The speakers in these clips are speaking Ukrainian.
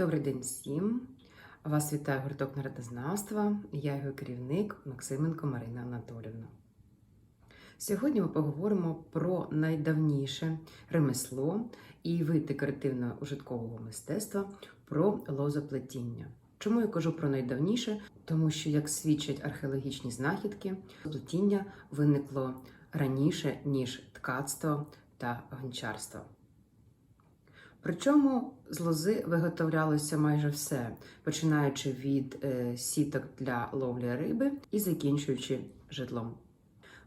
Добрий день всім! Вас вітає гурток народознавства. Я його керівник Максименко Марина Анатолівна. Сьогодні ми поговоримо про найдавніше ремесло і вид декоративно-ужиткового мистецтва про лозоплетіння. Чому я кажу про найдавніше? Тому що, як свідчать археологічні знахідки, плетіння виникло раніше, ніж ткацтво та гончарство. Причому з лози виготовлялося майже все, починаючи від е, сіток для ловлі риби і закінчуючи житлом.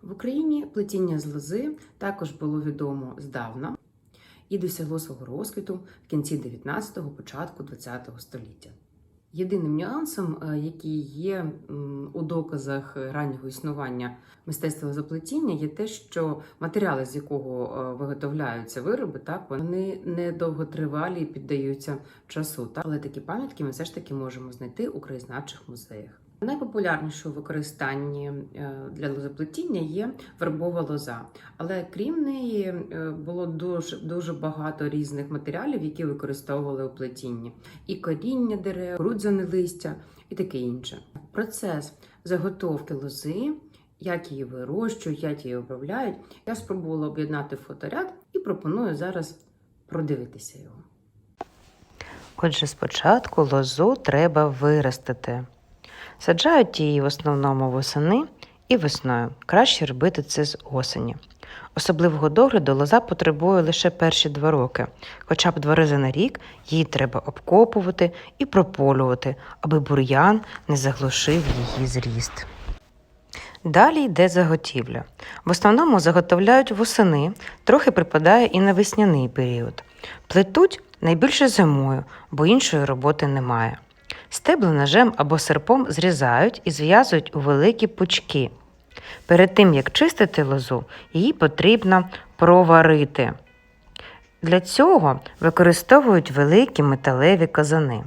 В Україні плетіння з лози також було відомо здавна і досягло свого розквіту в кінці 19-го, початку 20-го століття. Єдиним нюансом, е, який є у доказах раннього існування мистецтва заплетіння, є те, що матеріали, з якого е, виготовляються вироби, так вони не довготривалі і піддаються часу. Так? Але такі пам'ятки ми все ж таки можемо знайти у краєзнавчих музеях. Найпопулярніше у використанні е, для лозоплетіння є вербова лоза, але крім неї е, було дуже дуже багато різних матеріалів, які використовували у плетінні: і коріння дерев, рудзяне листя і таке інше. Процес заготовки лози, як її вирощують, як її обробляють, я спробувала об'єднати фоторяд і пропоную зараз продивитися його. Отже, спочатку лозу треба виростити. Саджають її в основному восени і весною. Краще робити це з осені. Особливого догляду лоза потребує лише перші два роки. Хоча б два рази на рік її треба обкопувати і прополювати, аби бур'ян не заглушив її зріст. Далі йде заготівля. В основному заготовляють восени, трохи припадає і на весняний період. Плетуть найбільше зимою, бо іншої роботи немає. Стебла ножем або серпом зрізають і зв'язують у великі пучки. Перед тим, як чистити лозу, її потрібно проварити. Для цього використовують великі металеві казани.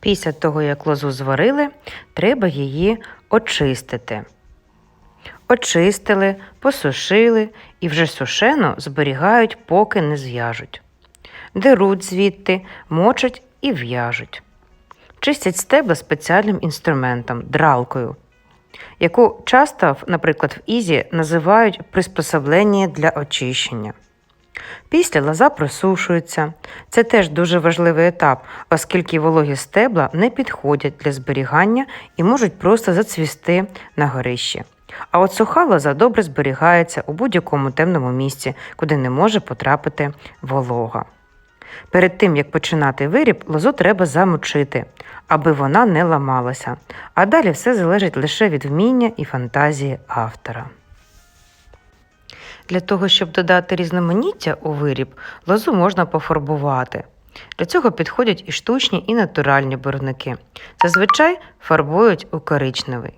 Після того, як лозу зварили, треба її очистити. Очистили, посушили і вже сушену зберігають, поки не зв'яжуть. Деруть звідти, мочать і в'яжуть. Чистять стебла спеціальним інструментом дралкою, яку часто, наприклад, в Ізі називають приспособлення для очищення. Після лоза просушується. Це теж дуже важливий етап, оскільки вологі стебла не підходять для зберігання і можуть просто зацвісти на горищі. А от суха лоза добре зберігається у будь-якому темному місці, куди не може потрапити волога. Перед тим, як починати виріб, лозу треба замочити, аби вона не ламалася. А далі все залежить лише від вміння і фантазії автора. Для того, щоб додати різноманіття у виріб, лозу можна пофарбувати. Для цього підходять і штучні, і натуральні барвники. Зазвичай фарбують у коричневий.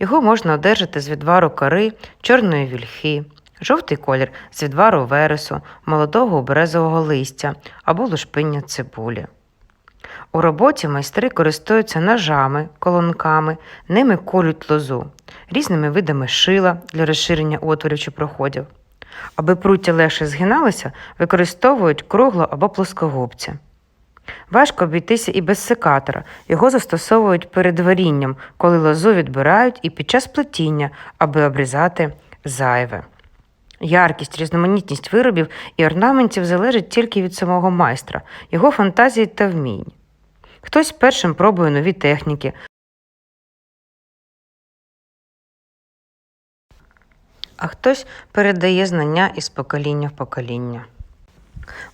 Його можна одержати з відвару кори, чорної вільхи, жовтий колір з відвару вересу, молодого березового листя або лушпиння цибулі. У роботі майстри користуються ножами, колонками, ними колють лозу, різними видами шила для розширення отворів чи проходів. Аби пруття легше згиналися, використовують кругло або плоскогубці. Важко обійтися і без секатора. Його застосовують перед варінням, коли лозу відбирають і під час плетіння, аби обрізати зайве. Яркість, різноманітність виробів і орнаментів залежить тільки від самого майстра, його фантазії та вмінь. Хтось першим пробує нові техніки, а хтось передає знання із покоління в покоління.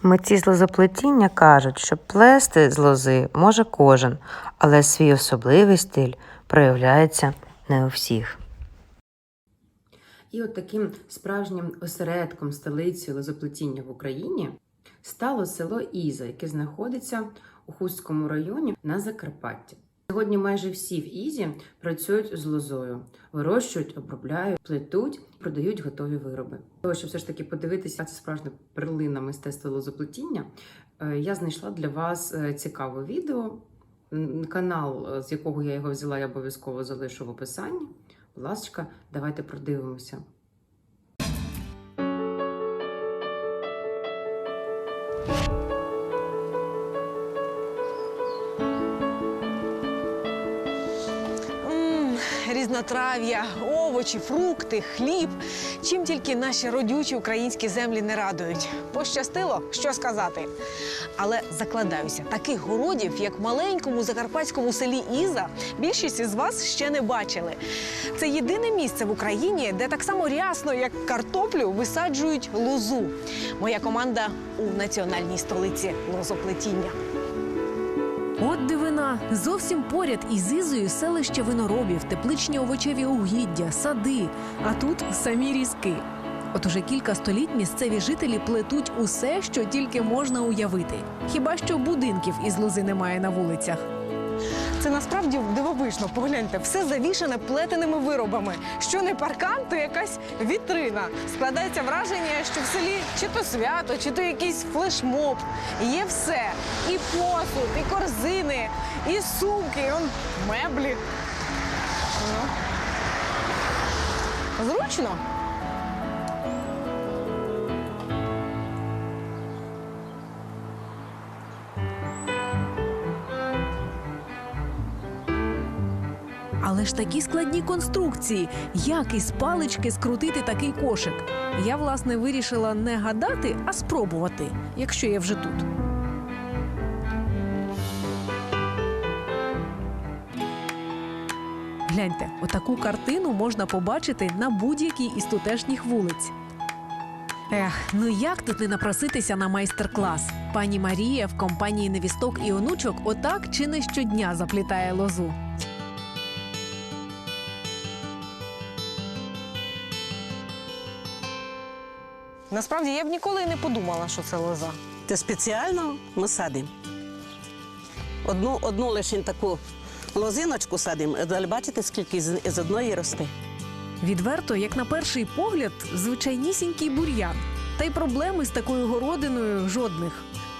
Митці з лозоплетіння кажуть, що плести з лози може кожен, але свій особливий стиль проявляється не у всіх. І от таким справжнім осередком столицею лозоплетіння в Україні стало село Іза, яке знаходиться у Хустському районі на Закарпатті. Сьогодні майже всі в Ізі працюють з лозою, вирощують, обробляють, плетуть, продають готові вироби. Того, щоб все ж таки подивитися, це справжня перлина мистецтва лозоплетіння, е, я знайшла для вас е, цікаве відео. Канал, е, з якого я його взяла, я обов'язково залишу в описанні. Будь ласка, давайте продивимося. Різнотрав'я, овочі, фрукти, хліб. Чим тільки наші родючі українські землі не радують. Пощастило, що сказати. Але закладаюся, таких городів, як в маленькому закарпатському селі Іза, більшість із вас ще не бачили. Це єдине місце в Україні, де так само рясно, як картоплю, висаджують лозу. Моя команда у національній столиці лозоплетіння. От дивина, зовсім поряд із Ізою селище виноробів, тепличні овочеві угіддя, сади. А тут самі різки. От уже кілька століть місцеві жителі плетуть усе, що тільки можна уявити. Хіба що будинків із лози немає на вулицях. Це насправді дивовижно. Погляньте, все завішане плетеними виробами. Що не паркан, то якась вітрина. Складається враження, що в селі чи то свято, чи то якийсь флешмоб. Є все: і посуд, і корзини, і сумки, і он меблі. Ну. Зручно. Але ж такі складні конструкції, як із палички скрутити такий кошик. Я, власне, вирішила не гадати, а спробувати, якщо я вже тут. Гляньте, отаку картину можна побачити на будь-якій із тутешніх вулиць. Ех, ну як тут не напроситися на майстер-клас? Пані Марія в компанії невісток і онучок отак чи не щодня заплітає лозу. Насправді я б ніколи не подумала, що це лоза. Це спеціально ми садимо. Одну, одну лише таку лозиночку садимо, але бачите, скільки з, з одної росте. Відверто, як на перший погляд, звичайнісінький бур'ян. Та й проблеми з такою городиною жодних.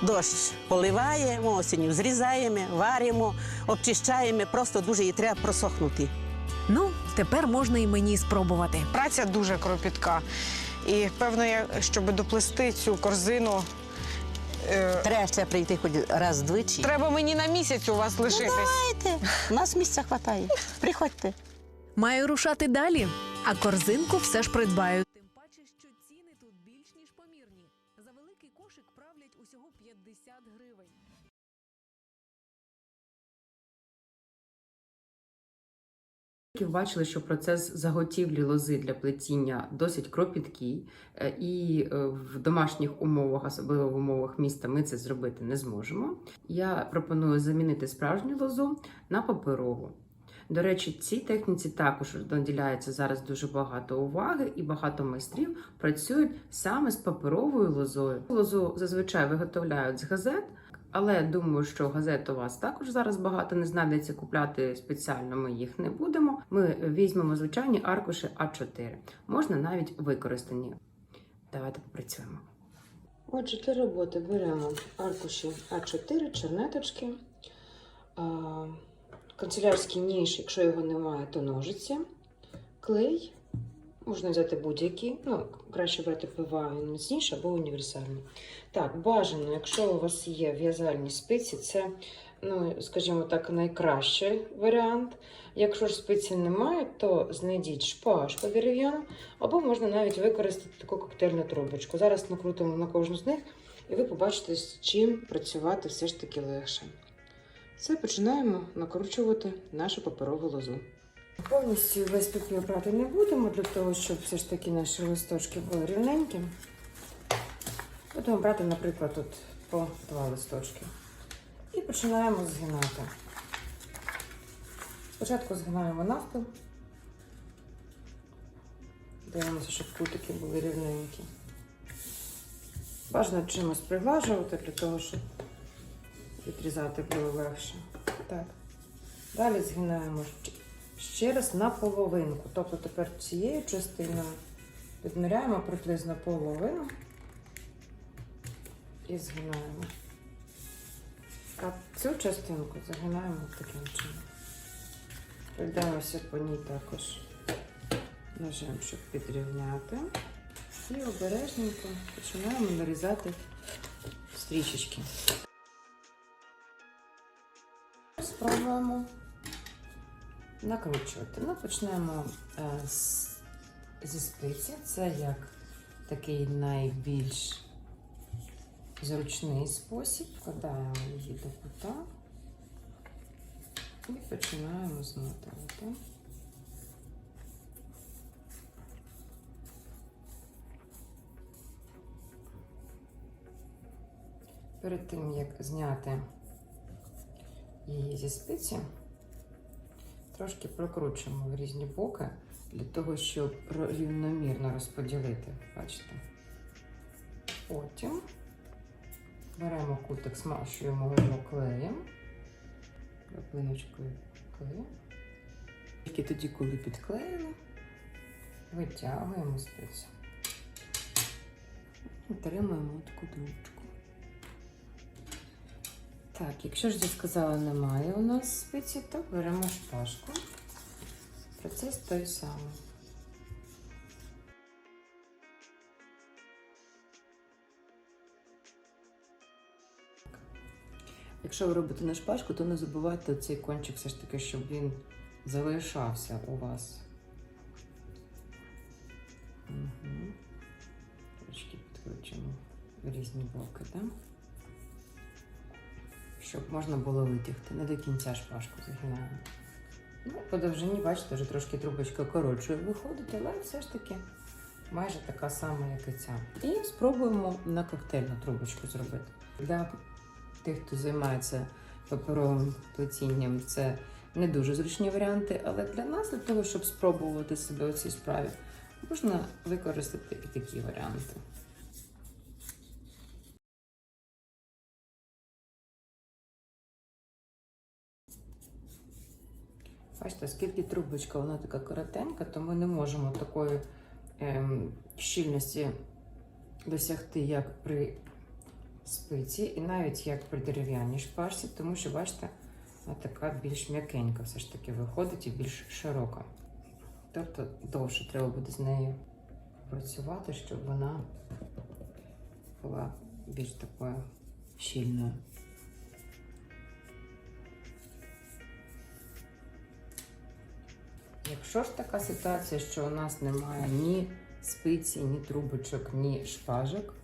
Дощ поливаємо, осінню зрізаємо, варимо, обчищаємо, просто дуже її треба просохнути. Ну, тепер можна і мені спробувати. Праця дуже кропітка. І певно, я, щоб доплести цю корзину, е, Треба ще прийти хоч раз двічі. треба мені на місяць у вас лишитись. Давайте, у нас місця вистачає. Приходьте. Маю рушати далі, а корзинку все ж придбаю. Ви бачили, що процес заготівлі лози для плетіння досить кропіткий, е, і е, в домашніх умовах, особливо в умовах міста, ми це зробити не зможемо. Я пропоную замінити справжню лозу на паперову. До речі, цій техніці також наділяється зараз дуже багато уваги, і багато майстрів працюють саме з паперовою лозою. Лозу зазвичай виготовляють з газет, але думаю, що газет у вас також зараз багато не знайдеться купляти спеціально. Ми їх не будемо. Ми візьмемо звичайні аркуші А4. Можна навіть використані. Давайте попрацюємо. Отже, для роботи беремо аркуші А4, чернеточки, канцелярський ніж, якщо його немає, то ножиці, клей. Можна взяти будь-який, ну, краще брати ПВА, він міцніший або універсальний. Так, бажано, якщо у вас є в'язальні спиці, це, ну, скажімо так, найкращий варіант. Якщо ж спиці немає, то знайдіть шпажку дерев'яну, або можна навіть використати таку коктейльну трубочку. Зараз накрутимо на кожну з них, і ви побачите, з чим працювати все ж таки легше. Це починаємо накручувати нашу паперову лозу. Повністю весь папір брати не будемо, для того, щоб все ж таки наші листочки були рівненькі. Будемо брати, наприклад, тут по два листочки. І починаємо згинати. Спочатку згинаємо навпіл. Дивимося, щоб кутики були рівненькі. Бажано чимось приглажувати для того, щоб відрізати було легше. Так. Далі згинаємо ще- раз на половинку. Тобто тепер цією частиною відміряємо приблизно половину і згинаємо. А цю частинку загинаємо таким чином. Пройдемося по ній також ножем, щоб підрівняти. І обережненько починаємо нарізати стрічечки. Спробуємо накручувати. Ну, почнемо е, з, зі спиці. Це як такий найбільш зручний спосіб. Вкладаємо її до кута і починаємо змотувати. Перед тим, як зняти її зі спиці, трошки прокручуємо в різні боки для того, щоб рівномірно розподілити. Бачите? Потім беремо кутик, смащуємо його клеєм, краплиночкою клею. Тільки тоді, коли підклеїли, витягуємо спицю. Отримуємо таку трубочку. Так, якщо ж я сказала, немає у нас спиці, то беремо шпажку. Процес той самий. Якщо ви робите на шпажку, то не забувайте цей кончик все ж таки, щоб він залишався у вас. Угу. Трішки підкручуємо в різні боки, так? Щоб можна було витягти. Не до кінця шпажку загинаємо. Ну, по довжині, бачите, вже трошки трубочка коротшою виходить, але все ж таки майже така сама, як і ця. І спробуємо на коктейльну трубочку зробити. Для тих, хто займається паперовим плетінням, це не дуже зручні варіанти, але для нас, для того, щоб спробувати себе у цій справі, можна використати і такі варіанти. Бачите, оскільки трубочка вона така коротенька, то ми не можемо такої ем, щільності досягти, як при спиці, і навіть як при дерев'яній шпажці, тому що, бачите, вона така більш м'якенька все ж таки виходить і більш широка. Тобто довше треба буде з нею працювати, щоб вона була більш такою щільною. Якщо ж така ситуація, що у нас немає ні спиці, ні трубочок, ні шпажок,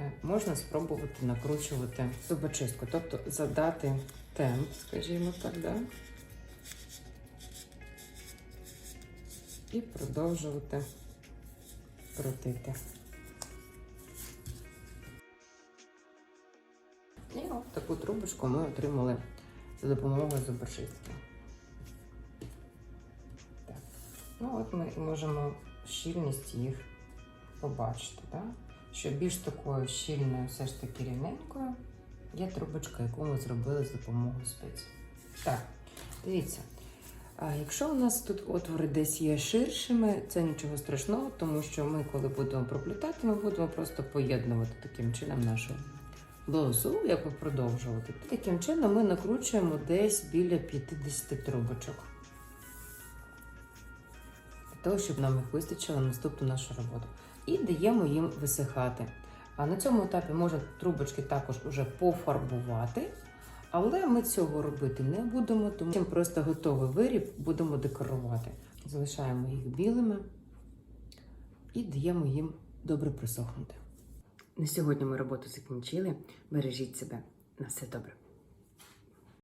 е, можна спробувати накручувати зубочистку, тобто задати темп, скажімо так, да? і продовжувати крутити. І от таку трубочку ми отримали за допомогою зубочистки. Ну, от ми можемо щільність їх побачити, да? що більш такою щільною, все ж таки рівненькою, є трубочка, яку ми зробили з допомогою спиці. Так, дивіться. А якщо у нас тут отвори десь є ширшими, це нічого страшного, тому що ми, коли будемо проплітати, ми будемо просто поєднувати таким чином нашу блузу, якби продовжувати. Таким чином ми накручуємо десь біля 50 трубочок. Того, щоб нам їх вистачило на наступну нашу роботу. І даємо їм висихати. А на цьому етапі можна трубочки також уже пофарбувати. Але ми цього робити не будемо, тому що просто готовий виріб будемо декорувати. Залишаємо їх білими і даємо їм добре просохнути. На сьогодні ми роботу закінчили. Бережіть себе. На все добре.